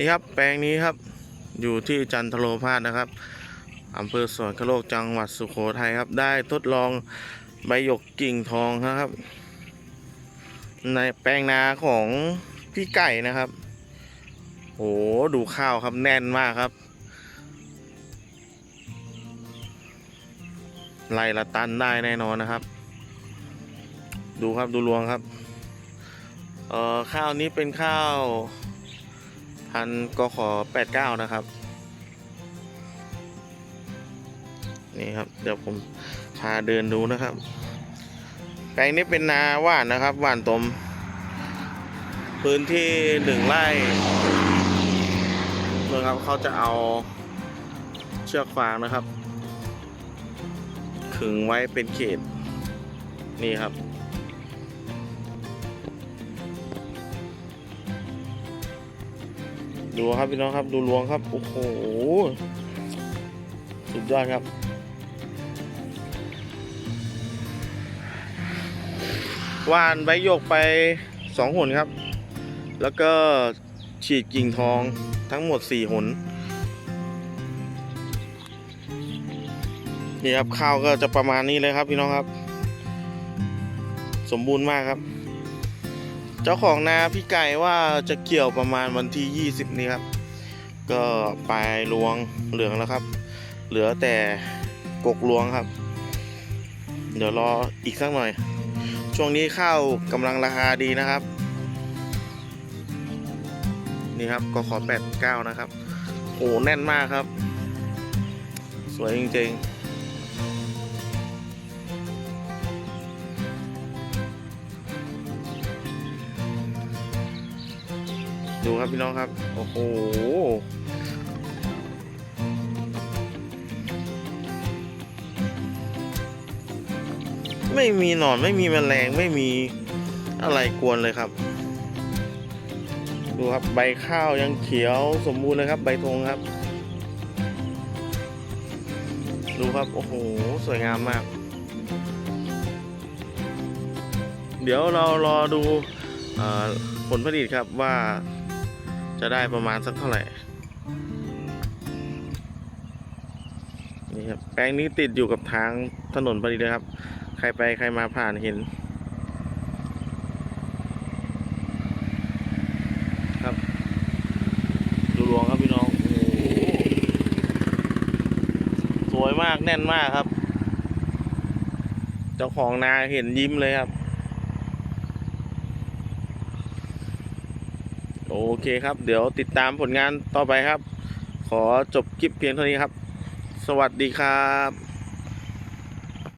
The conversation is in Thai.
นี่ครับแปลงนี้ครับ อยู่ที่จันทโรพาสนะครับอำเภอสวนคโลกจังหวัดสุโขทัยครับ ได้ทดลองใบหยกกิ่งทองนะครับ ในแปลงนาของพี่ไก่นะครับโหดูข้าวครับแน่นมากครับไล่ละตันได้แน่นอนนะครับ ดูครับดูรวงครับ เอ่อข้าวนี้เป็นข้าว พันกขอแปดเก้านะครับ นี่ครับ เดี๋ยวผมพาเดินดูนะครับ แปลงนี้เป็นนาหว่านนะครับหว่านตม พื้นที่หนึ่งไร่นะครับเขาจะเอาเชือกฟางนะครับ ขึงไว้เป็นเขต นี่ครับ ดูครับพี่น้องครับดูรวงครับโอ้โหสุดยอดครับว่านใบหยกไปสองหนครับ แล้วก็ฉีดกิ่งทองทั้งหมดสี่หนนี่ครับข้าวก็จะประมาณนี้เลยครับพี่น้องครับ สมบูรณ์มากครับ เจ้าของนาพี่ไก่ว่าจะเกี่ยวประมาณวันที่ 20 นี้ครับ ก็ปลายรวงเหลืองแล้วครับ เหลือแต่กกรวงครับ เดี๋ยวรออีกสักหน่อย ช่วงนี้ข้าวกำลังราคาดีนะครับ นี่ครับก็ขอ89 นะครับ โอ้แน่นมากครับ สวยจริงๆ ดูครับพี่น้องครับ โอ้โหไม่มีหนอนไม่มีแมลงไม่มีอะไรกวนเลยครับ ดูครับใบข้าวยังเขียวสมบูรณ์เลยครับ ใบธงครับ ดูครับโอ้โหสวยงามมาก เดี๋ยวเรารอดูผลผลิตครับว่า จะได้ประมาณสักเท่าไหร่ นี่ครับ แปลงนี้ติดอยู่กับทางถนนพอดีเลยครับ ใครไปใครมาผ่านเห็น ครับ ดูรวงครับพี่น้องโอ้โหสวยมากแน่นมากครับ เจ้าของนาเห็นยิ้มเลยครับ โอเคครับ เดี๋ยวติดตามผลงานต่อไปครับ ขอจบคลิปเพียงเท่านี้ครับ สวัสดีครับ